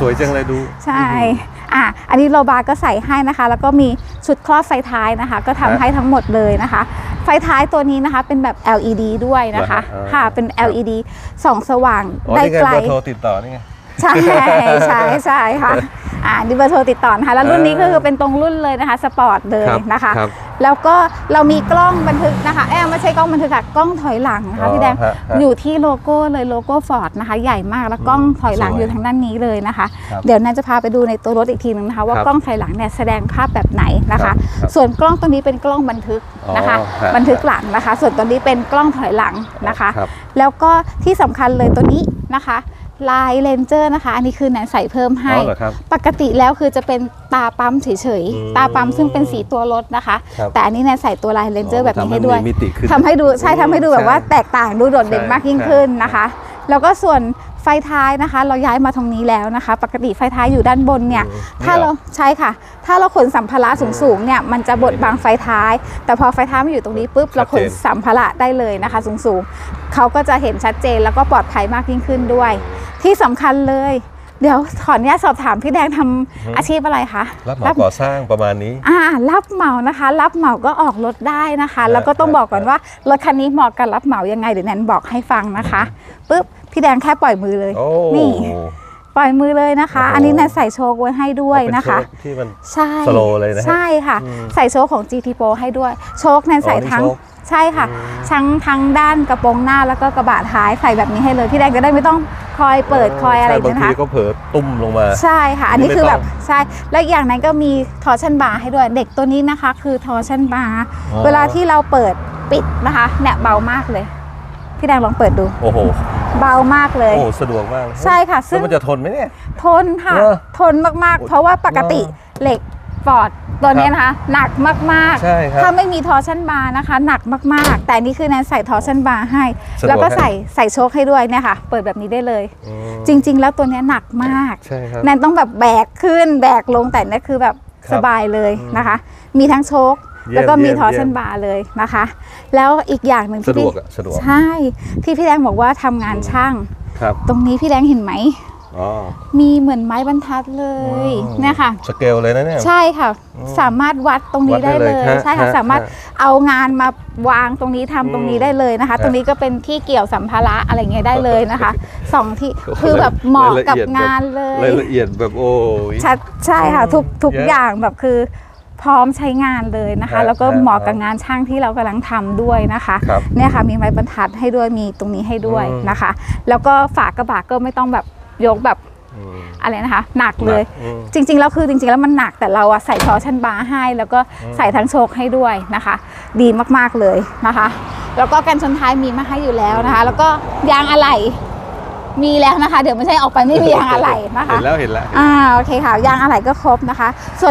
สวยจังเลยดู ใช่อะอันนี้โลบาก็ใส่ให้นะคะ แล้วก็มีชุดครอบไฟท้ายนะคะ ก็ทำฮะให้ทั้งหมดเลยนะคะ ไฟท้ายตัวนี้นะคะเป็นแบบ LED ด้วยนะคะเหรอฮะค่ะเป็น LED ส่องสว่างอ๋อได้นี่ไงไกลเบอร์โทรติดต่อนี่ไง ใช่ใช่ใช่ค่ะอ่าดิเบอร์โทรติดต่อนะคะแล้วรุ่นนี้ก็คือเป็นตรงรุ่นเลยนะคะสปอร์ตเลยครับนะคะครับแล้วก็เรามีกล้องบันทึกนะคะเอ้ยไม่ใช่กล้องบันทึกค่ะกล้องถอยหลังนะอ๋คะอพี่แดงฮะฮะอยู่ที่โลโก้เลยโลโก้ฟอร์ดนะคะใหญ่มากแล้วกล้องถอยหลังสวยอยู่ทางด้านนี้เลยนะคะครับเดี๋ยวแนนจะพาไปดูในตัวรถอีกทีนึงนะคะว่าครับกล้องถอยหลังเนี่ยแสดงภาพแบบไหนนะครัคะบครับส่วนกล้องตัวนี้เป็นกล้องบันทึกนะคะอ๋อฮะบันทึกหลังนะคะ ส่วนตัวนี้เป็นกล้องถอยหลังนะคะครับแล้วก็ที่สำคัญเลยตัวนี้นะคะ ลายเลนเจอร์นะคะ อันนี้คือแนนใส่เพิ่มให้ อ๋อเหรอครับ ปกติแล้วคือจะเป็นตาปั๊มเฉยอืมๆ ตาปั๊มซึ่งเป็นสีตัวรถนะคะ ครับแต่อันนี้แนนใส่ตัวลายเลนเจอร์แบบนี้ให้ทำด้วยมีมิติขึ้นทำให้ดูใช่ทำให้ดูแบบว่าใช่แตกต่างดูโดดเด่นใช่มากยิ่งใช่ขึ้นนะคะ แล้วก็ส่วนไฟท้ายนะคะ เราย้ายมาตรงนี้แล้วนะคะ ปกติไฟท้ายอยู่ด้านบนเนี่ย อืมถ้าเราใช่ค่ะ ถ้าเราขนสัมภาระสูงๆเนี่ยมันจะบดบังไฟท้าย แต่พอไฟท้ายมาอยู่ตรงนี้ปุ๊บเราขนชัดเจนสัมภาระได้เลยนะคะ สูงๆเขาก็จะเห็นชัดเจนแล้วก็ปลอดภัยมากยิ่งขึ้นด้วย ที่สำคัญเลย เดี๋ยวขออนุญาตสอบถามพี่แดงทำอาชีพอะไรคะรับเหมาก่อสร้างประมาณนี้อ่ารับเหมานะคะ รับเหมาก็ออกรถได้นะคะครับแล้วก็ต้องบอกก่อนครับว่ารถคันนี้เหมาะกับรับเหมายังไงเดี๋ยวแนนบอกให้ฟังนะคะปุ๊บพี่แดงแค่ปล่อยมือเลยโอ้นี่ปล่อยมือเลยนะคะโอ้โหอันนี้แนนใส่โชคไว้ให้ด้วยนะคะเป็นโชที่มันใช่สโลว์เลยนะฮะใช่ค่ะอืมใส่โชคของ GT Pro ให้ด้วย โชคแนนใส่อ๋อนี่ทั้งโชคใช่ค่ะทั้งทั้งด้านกระโปรงหน้าแล้วก็กระบะท้ายใส่แบบนี้ให้เลยพี่แดงจะได้ไม่ต้อง คอยเปิดคอยอะไรใช่บางนะทีคะ ก็เผลอตุ้มลงมา ใช่ค่ะ อันนี้ไม่คือแบบต้องใช่ แล้วอีกอย่างนั้นก็มีทอร์ชันบาร์ให้ด้วย เด็กตัวนี้นะคะ คือทอร์ชันบาร์ อ๋อ เวลาที่เราเปิดปิดนะคะเนี่ยเบามากเลย พี่แดงลองเปิดดู โอ้โหเบามากเลย โอ้โหสะดวกมากเลยใช่ค่ะซึ่ซึ่งง มันจะทนไหมเนี่ย ทนค่ะเหรอทนมาก ๆ เพราะว่าปกติเหล็กฟอร์ด ตัวเนี้ยนะคะหนักมากใช่ครับถ้าไม่มีทอร์ชันบาร์นะคะ หนักมากๆ แต่อันนี่คือแนนใส่ทอร์ชันบาร์ให้สะดวกแล้วก็ให้ใส่ใส่โชคให้ด้วยเนี่ยค่ะ เปิดแบบนี้ได้เลยอืมจริง ๆ แล้วตัวเนี้ยหนักมากใช่ครับแนนต้องแบบแบกขึ้นแบกลงแต่เนี่ยคือแบบครับสบายเลยนะคะ มีทั้งโชคเยี่ยมแล้วก็มีเยี่ยมทอร์ชันเยี่ยมบาร์เลยนะคะ แล้วอีกอย่างหนึ่งสะดวกพี่อะสะดวกใช่ที่พี่แดงบอกว่าทำงานช่างครับตรงนี้พี่แดงเห็นไหม อ๋อ มีเหมือนไม้บรรทัดเลยอืมเนี่ยค่ะ สเกลเลยนะเนี่ย ใช่ค่ะ อืมสามารถวัดตรงวันี้ดได้ได้เลยเลยฮะใช่ค่ะฮะสามารถฮะเอางานมาวางตรงนี้ทำตรงนี้ได้เลยนะคะ ฮะตรงนี้ก็เป็นที่เกี่ยวสัมภาระอะไรเงี้ยได้เลยนะคะสองที่โอ้โหคือแบบเหมาะกับรายละเอียดแบบ งานเลยรายละเอียดแบบโอ้ย ชัดใช่ค่ะทุกทุกเยอะอย่างแบบคือพร้อมใช้งานเลยนะคะ ฮะแล้วก็ฮะเหมาะกับงานช่างที่เรากำลังทำด้วยนะคะครับเนี่ยค่ะมีไม้บรรทัดให้ด้วยมีตรงนี้ให้ด้วยอืม นะคะ แล้วก็ฝากระบะก็ไม่ต้องแบบ ยกแบบอืมอะไรนะคะ หนักเลยอืมจริง ๆ แล้วคือจริง ๆ แล้วมันหนักแต่เราอะใส่ทอร์ชันบาร์ให้ แล้วก็ใส่ทั้งโชคให้ด้วยนะคะ ดีมากๆเลยนะคะ แล้วก็กันชนท้ายมีมาให้อยู่แล้วนะคะ แล้วก็ยางอะไหล่มีแล้วนะคะ เดี๋ยวไม่ใช่ออกไปไม่มียางอะไหล่นะคะเห็นแล้วเห็นแล้วอ่าโอเคค่ะยางอะไหล่ก็ครบนะคะส่วน